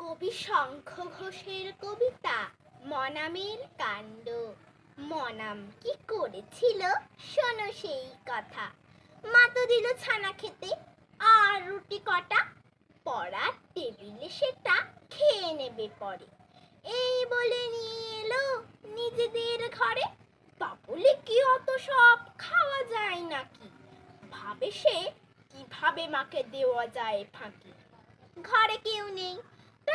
কবি শঙ্খ ঘোষের কবিতা, মনামের কাণ্ড। মনাম কি করেছিল? শোনো সেই কথা। মা তো দিল ছানা খেতে, আর রুটি কটা? পড়ার টেবিলে সেটা খেয়ে নেবে পরে। এই বলে নিয়ে এলো নিজেদের ঘরে। বলে কি অত সব খাওয়া যায় নাকি? ভাবে সে কীভাবে মাকে দেওয়া যায় ফাঁকি। ঘরে কেউ নেই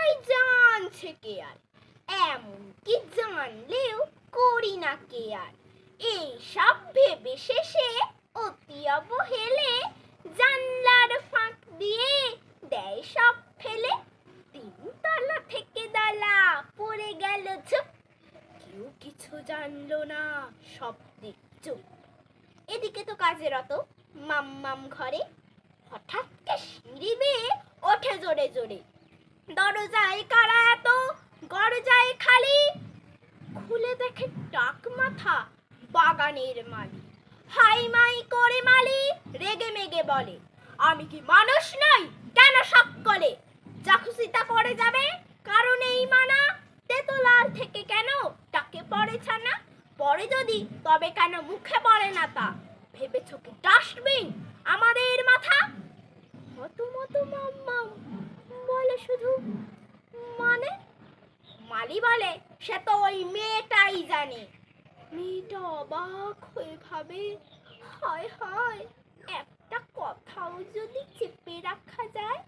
তাই জানছে কে আর। এমন কি জানলেও করি না কে আর। এই সব ভেবে শেষে অতি অবহেলে জানলার ফাঁক দিয়ে দেয় সব ফেলে। তিনতলা থেকে দালা পড়ে গেল চুপ। কেউ কিছু জানলো না, সব দিক চুপ। এদিকে তো কাজের অত মাম্মাম ঘরে। হঠাৎ সিঁড়ি বেয়ে ওঠে জোরে জোরে। দরজায় কারা এত? গরজায় খালি? খুলে দেখে টাক মাথা, বাগানের মালি। হাই মাই করে মালি, রেগে মেগে বলে। আমি কি মানুষ নই? কেন সব করে? যা খুশি তা করে যাবে। কারণ এই মানা। তেতলার থেকে কেন? টাকে পড়ে ছানা। পড়ে যদি, তবে কেন মুখে পড়ে না তা? ভেবেছ কি ডাস্টবিন আমাদের মাথা? মতো মতো মাম্মাম বলে শুধু মানে? মালি বলে, সে তো ওই মেয়েটাই জানে। মেয়েটা অবাক হয়ে ভাবে, হয় হয়, একটা কথাও যদি চেপে রাখা যায়?